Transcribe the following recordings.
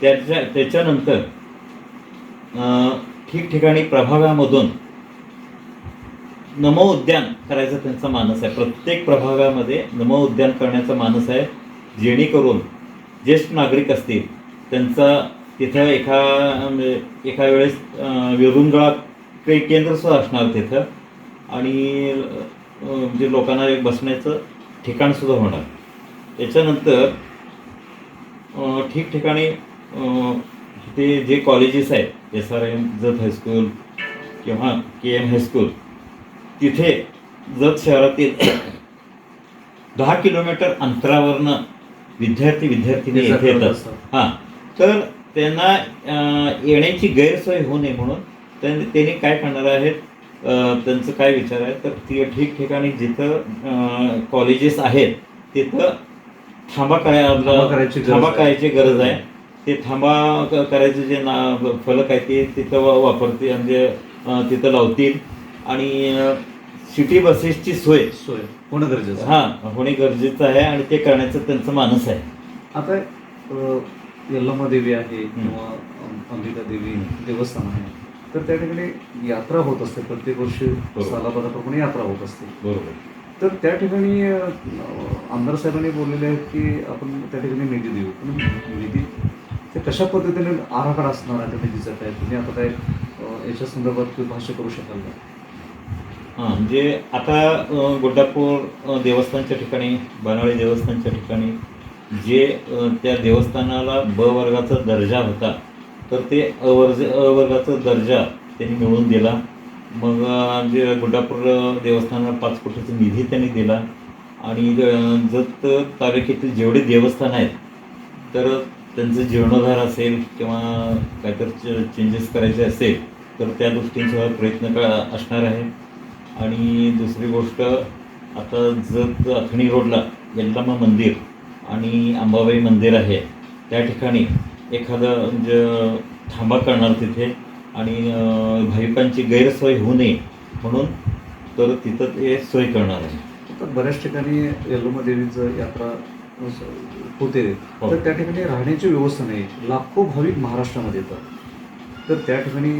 त्याच्या त्याच्यानंतर ठिकठिकाणी प्रभागामधून नमो उद्यान करायचा त्यांचा मानस आहे. प्रत्येक प्रभागामध्ये नमो उद्यान करण्याचा मानस आहे. जेणेकरून ज्येष्ठ नागरिक असतील त्यांचा तिथं एका एका वेळेस अं, के केंद्रसुद्धा असणार तिथं. आणि म्हणजे लोकांना एक बसण्याचं ठिकाणसुद्धा होणार. त्याच्यानंतर ठिकठिकाणी ते जे कॉलेजेस आहेत S R M Jath high school किंवा के एम हायस्कूल तिथे जत शहरातील दहा किलोमीटर अंतरावरनं विद्यार्थी विद्यार्थिनी येथे करत येतात असतात. हां तर त्यांना येण्याची गैरसोय होऊ नये म्हणून त्यां- त्यांनी काय करणार आहेत त्यांचं काय विचार आहे तर ती ठिकठिकाणी जिथं कॉलेजेस आहेत तिथं थांबा करायची थांबा. करायची गरज आहे ते थांबा करायचं जे ना फलक आहे ते तिथं वा- वापरते म्हणजे तिथं लावतील. आणि सिटी बसेसची सोय. सोय. होणं गरजेचं. हा होणे गरजेचं आहे आणि ते करण्याचं त्यांचं मानस आहे. आता अ, यल्लम्मा देवी आहे किंवा अंबिका देवी देवस्थान आहे. तर त्या ठिकाणी यात्रा होत असते. प्रत्येक वर्षी. सालाबादाप्रमाणे यात्रा होत असते. बरोबर. तर त्या ठिकाणी आमदार साहेबांनी बोललेले आहेत की आपण त्या ठिकाणी निधी देऊ. पण निधी ते कशा पद्धतीने आराखडा असणार आहे त्या निधीचा काय? तुम्ही आता काय याच्या संदर्भात काही भाष्य करू शकाल का? हां म्हणजे आता अ, गुड्डापूर देवस्थानच्या ठिकाणी बनाळे देवस्थानच्या ठिकाणी जे त्या देवस्थानाला ब वर्गाचा दर्जा होता तर ते अवर्ज अ वर्गाचा दर्जा त्यांनी मिळवून दिला. मग जे गुड्डापूर देवस्थानाला पाच कोटीचा निधी त्यांनी दिला. आणि जर जत तालुक्यातील जेवढे देवस्थान आहेत तर त्यांचं जीर्णोद्धार असेल किंवा काहीतरी चेंजेस करायचे असेल तर त्या दृष्टीने प्रयत्न क असणार आहे. आणि दुसरी गोष्ट आता जत अथणी रोडला यल्लामा मंदिर आणि अंबाबाई मंदिर आहे त्या ठिकाणी एखादं म्हणजे थांबा करणार तिथे आणि भाविकांची गैरसोय होऊ नये म्हणून तर तिथं ते सोय करणार आहे. तर बऱ्याच ठिकाणी यल्लोमा देवीचं यात्रा होते हो. तर त्या ठिकाणी राहण्याची व्यवस्था नाही. लाखो भाविक महाराष्ट्रामध्ये येतात. तर त्या ठिकाणी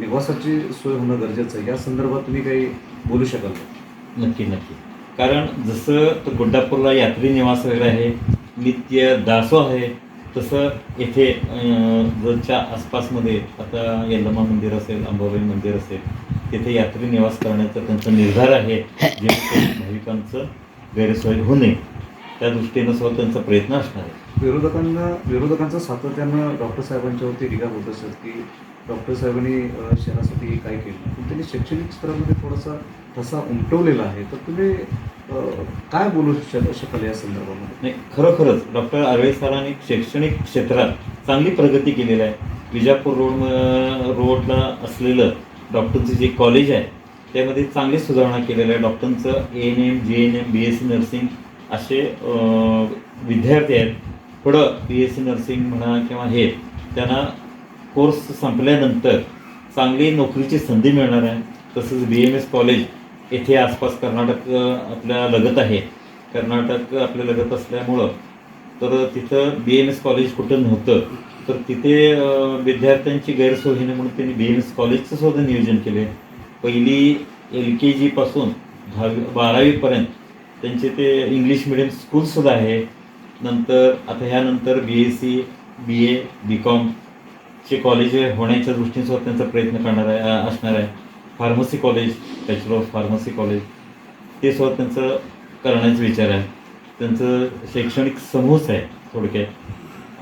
निवासाची सोय होणं गरजेचं आहे. या संदर्भात तुम्ही काही बोलू शकाल का? नक्की नक्की. कारण जसं तो गुड्डापूरला यात्री निवास वगैरे आहे नित्य दासो आहे तसं येथे अं, जतच्या आसपासमध्ये आता यल्लमा मंदिर असेल अंबाबाई मंदिर असेल तिथे यात्री निवास करण्याचा त्यांचा निर्धार आहे. जेणेकरून भाविकांचं गैरसोय होऊ नये. त्या दृष्टीनं सुद्धा त्यांचा प्रयत्न असणार आहे. विरोधकांना विरोधकांचं सातत्यानं डॉक्टर साहेबांच्यावरती टीका होत असत की डॉक्टर साहेबांनी शहरासाठी काय केलं. पण त्यांनी शैक्षणिक स्तरामध्ये थोडासा ठसा उमटवलेला आहे. तर तुम्ही काय बोलू शक शकाल या संदर्भामध्ये? नाही खरोखरच डॉक्टर आर्वे सरांनी शैक्षणिक क्षेत्रात चांगली प्रगती केलेली आहे. विजापूर रोड रोडला असलेलं डॉक्टरचं जे कॉलेज आहे त्यामध्ये चांगली सुधारणा केलेल्या आहे. डॉक्टरचं A N M J N M B S C nursing असे विद्यार्थी आहेत. पुढं बी एस सी नर्सिंग म्हणा किंवा हे त्यांना कोर्स संपल्यानंतर चांगली नोकरीची संधी मिळणार आहे. तसंच बी एम एस कॉलेज येथे आसपास कर्नाटक आपल्या लगत आहे. कर्नाटक आपल्या लगत असल्यामुळं तर तिथं बी एम एस कॉलेज कुठं नव्हतं तर तिथे विद्यार्थ्यांची गैरसोय होणे म्हणून त्यांनी बी एम एस कॉलेजचं सुद्धा नियोजन केले पहिली एल के जीपासून दहावी बारावीपर्यंत त्यांचे ते इंग्लिश मिडियम स्कूलसुद्धा आहे. नंतर आता ह्यानंतर B S C B A B कॉमचे college होण्याच्या दृष्टीने त्यांचा प्रयत्न करणार आहे असणार आहे. Pharmacy college bachelor of pharmacy college ते सुद्धा त्यांचं करण्याचा विचार आहे. त्यांचं शैक्षणिक समूहच आहे थोडक्यात.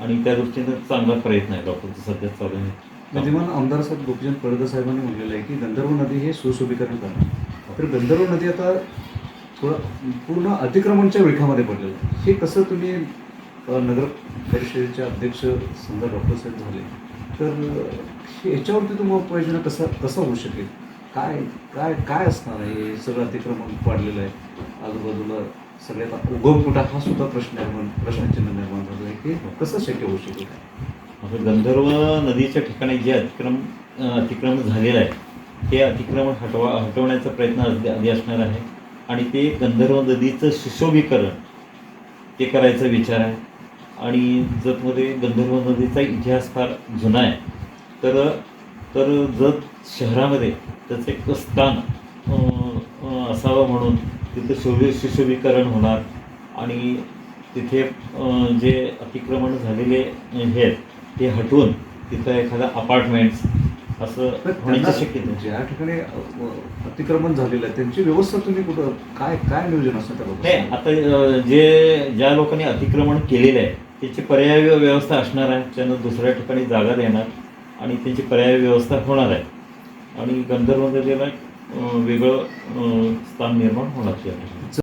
आणि त्या दृष्टीनं चांगला प्रयत्न आहे डॉक्टरचा सध्या चालू आहे. म्हणजे विद्यमान आमदार साहेब गोपीचंद पडकर साहेबांनी म्हटलेलं आहे की गंधर्व नदी हे सुशोभीकरण करणार. तर गंधर्व नदी आता थोडं पूर्ण अतिक्रमणच्या विळख्यामध्ये पडलेलं. हे कसं तुम्ही नगर परिषदेचे अध्यक्ष समजा डॉक्टर साहेब झाले तर हे याच्यावरती तुम्हाला उपाययोजना कसं कसं होऊ शकेल? काय काय काय असणार आहे? हे सगळं अतिक्रमण वाढलेलं आहे. आजूबाजूला सगळ्यात उगम कुठा हा सुद्धा प्रश्न निर्माण प्रश्नचिन्ह निर्माण झालं आहे. की कसं शक्य होऊ शकेल? आता गंधर्व नदीच्या ठिकाणी जे अतिक्रम अतिक्रमण झालेलं आहे ते अतिक्रमण हटवा हटवण्याचा प्रयत्न आधी असणार आहे. आणि ते गंधर्व नदीचं सुशोभीकरण ते करायचा विचार आहे. आणि जतमध्ये गंधर्व नदीचा इतिहास फार जुना आहे. तर तर जत शहरामध्ये त्याचं एक स्थान असावं म्हणून तिथं शोभे सुशोभीकरण होणार. आणि तिथे जे अतिक्रमण झालेले हे आहेत ते हटवून तिथं एखादा अपार्टमेंट्स असं होण्याची शक्यता. ज्या ठिकाणी अतिक्रमण झालेलं आहे त्यांची व्यवस्था तुम्ही कुठं काय काय नियोजन असतं त्या नाही बाबतीत? आता जे ज्या लोकांनी अतिक्रमण केलेलं आहे त्याची पर्यायी व्यवस्था असणार आहे त्यांना दुसऱ्या ठिकाणी जागा देणार आणि त्यांची पर्यायी व्यवस्था होणार आहे आणि गंधर्व नदीला वेगळं स्थान निर्माण होणार